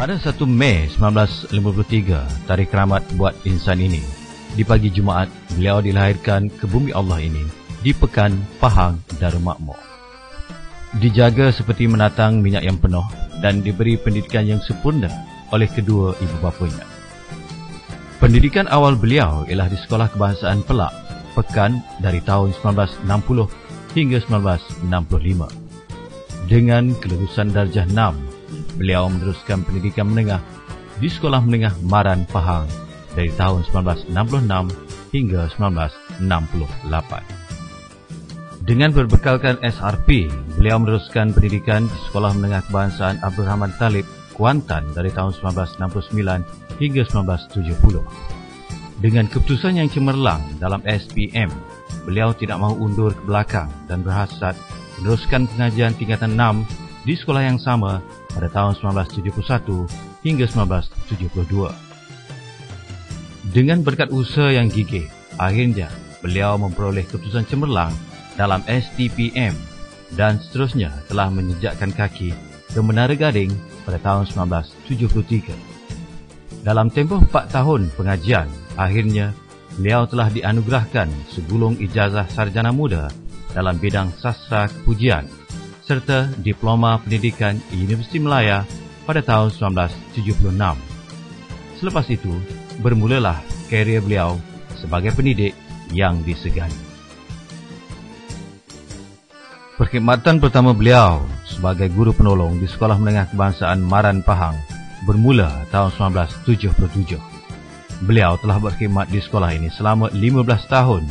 Pada 1 Mei 1953, tarikh keramat buat insan ini, di pagi Jumaat, beliau dilahirkan ke bumi Allah ini di Pekan Pahang Darul Makmur. Dijaga seperti menatang minyak yang penuh dan diberi pendidikan yang sempurna oleh kedua ibu bapanya. Pendidikan awal beliau ialah di Sekolah Kebangsaan Pelak, Pekan dari tahun 1960 hingga 1965. Dengan kelulusan darjah 6, beliau meneruskan pendidikan menengah di Sekolah Menengah Maran Pahang dari tahun 1966 hingga 1968. Dengan berbekalkan SRP, beliau meneruskan pendidikan di Sekolah Menengah Kebangsaan Abdul Rahman Talib, Kuantan dari tahun 1969 hingga 1970. Dengan keputusan yang cemerlang dalam SPM, beliau tidak mahu undur ke belakang dan berhasrat meneruskan pengajian tingkatan 6 di sekolah yang sama pada tahun 1971 hingga 1972. Dengan berkat usaha yang gigih, akhirnya beliau memperoleh keputusan cemerlang dalam STPM dan seterusnya telah menyejakkan kaki ke Menara Gading pada tahun 1973. Dalam tempoh 4 tahun pengajian, akhirnya beliau telah dianugerahkan segulung ijazah sarjana muda dalam bidang sastra kepujian serta diploma pendidikan Universiti Melaya pada tahun 1976. Selepas itu, bermulalah karier beliau sebagai pendidik yang disegani. Perkhidmatan pertama beliau sebagai guru penolong di Sekolah Menengah Kebangsaan Maran Pahang bermula tahun 1977. Beliau telah berkhidmat di sekolah ini selama 15 tahun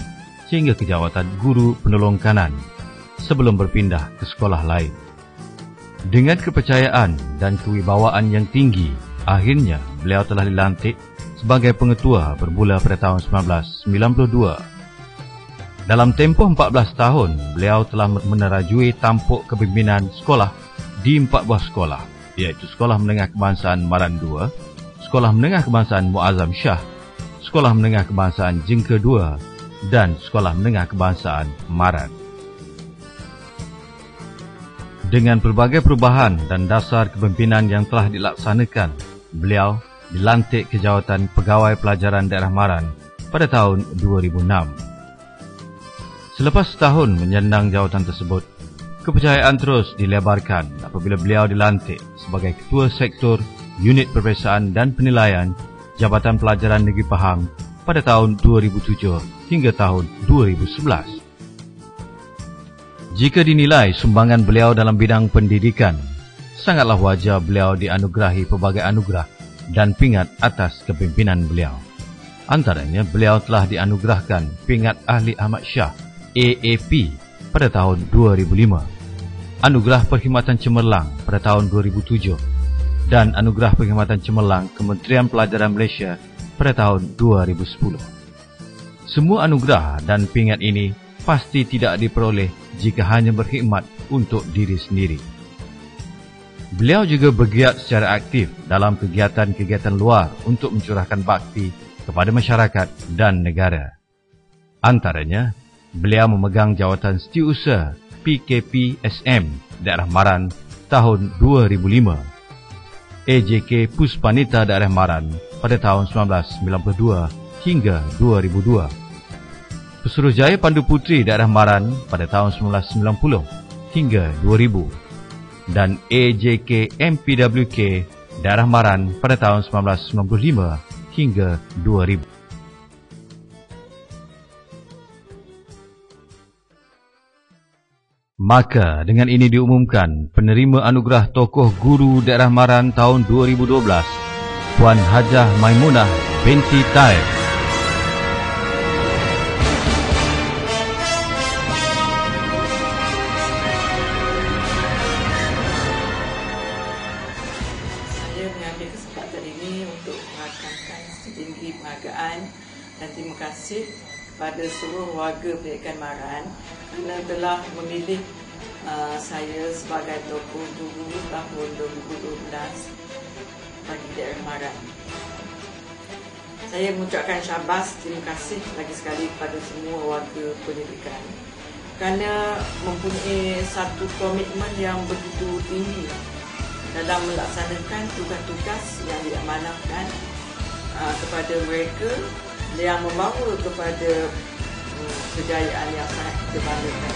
sehingga ke jawatan guru penolong kanan sebelum berpindah ke sekolah lain. Dengan kepercayaan dan kewibawaan yang tinggi, akhirnya beliau telah dilantik sebagai pengetua bermula pada tahun 1992 dalam tempoh 14 tahun, beliau telah menerajui tampuk kepimpinan sekolah di empat buah sekolah, iaitu Sekolah Menengah Kebangsaan Maran II, Sekolah Menengah Kebangsaan Muazzam Shah, Sekolah Menengah Kebangsaan Jingke II, dan Sekolah Menengah Kebangsaan Maran. Dengan pelbagai perubahan dan dasar kepimpinan yang telah dilaksanakan, beliau dilantik ke jawatan Pegawai Pelajaran Daerah Maran pada tahun 2006. Selepas setahun menyandang jawatan tersebut, kepercayaan terus dilebarkan apabila beliau dilantik sebagai Ketua Sektor Unit Peperiksaan dan Penilaian Jabatan Pelajaran Negeri Pahang pada tahun 2007 hingga tahun 2011. Jika dinilai sumbangan beliau dalam bidang pendidikan, sangatlah wajar beliau dianugerahi pelbagai anugerah dan pingat atas kepimpinan beliau. Antaranya, beliau telah dianugerahkan pingat Ahli Ahmad Shah AAP pada tahun 2005, Anugerah Perkhidmatan Cemerlang pada tahun 2007 dan Anugerah Perkhidmatan Cemerlang Kementerian Pelajaran Malaysia pada tahun 2010. Semua anugerah dan pingat ini pasti tidak diperoleh jika hanya berkhidmat untuk diri sendiri. Beliau juga bergiat secara aktif dalam kegiatan-kegiatan luar untuk mencurahkan bakti kepada masyarakat dan negara. Antaranya, Beliau memegang jawatan setiausaha PKP-SM Daerah Maran tahun 2005. AJK Puspanita Daerah Maran pada tahun 1992 hingga 2002. Pesuruhjaya Pandu Putri Daerah Maran pada tahun 1990 hingga 2000 dan AJK MPWK Daerah Maran pada tahun 1995 hingga 2000. Maka dengan ini diumumkan penerima anugerah tokoh guru daerah Maran tahun 2012 Puan Hajah Maimunah binti Taib. Dan terima kasih pada seluruh warga pendidikan Maran kerana telah memilih uh, saya sebagai tokoh guru tahun 2012 bagi daerah Maran. Saya mengucapkan syabas terima kasih lagi sekali kepada semua warga pendidikan kerana mempunyai satu komitmen yang begitu tinggi dalam melaksanakan tugas-tugas yang diamanahkan uh, kepada mereka yang membawa kepada uh, kejayaan yang sangat kita banggakan.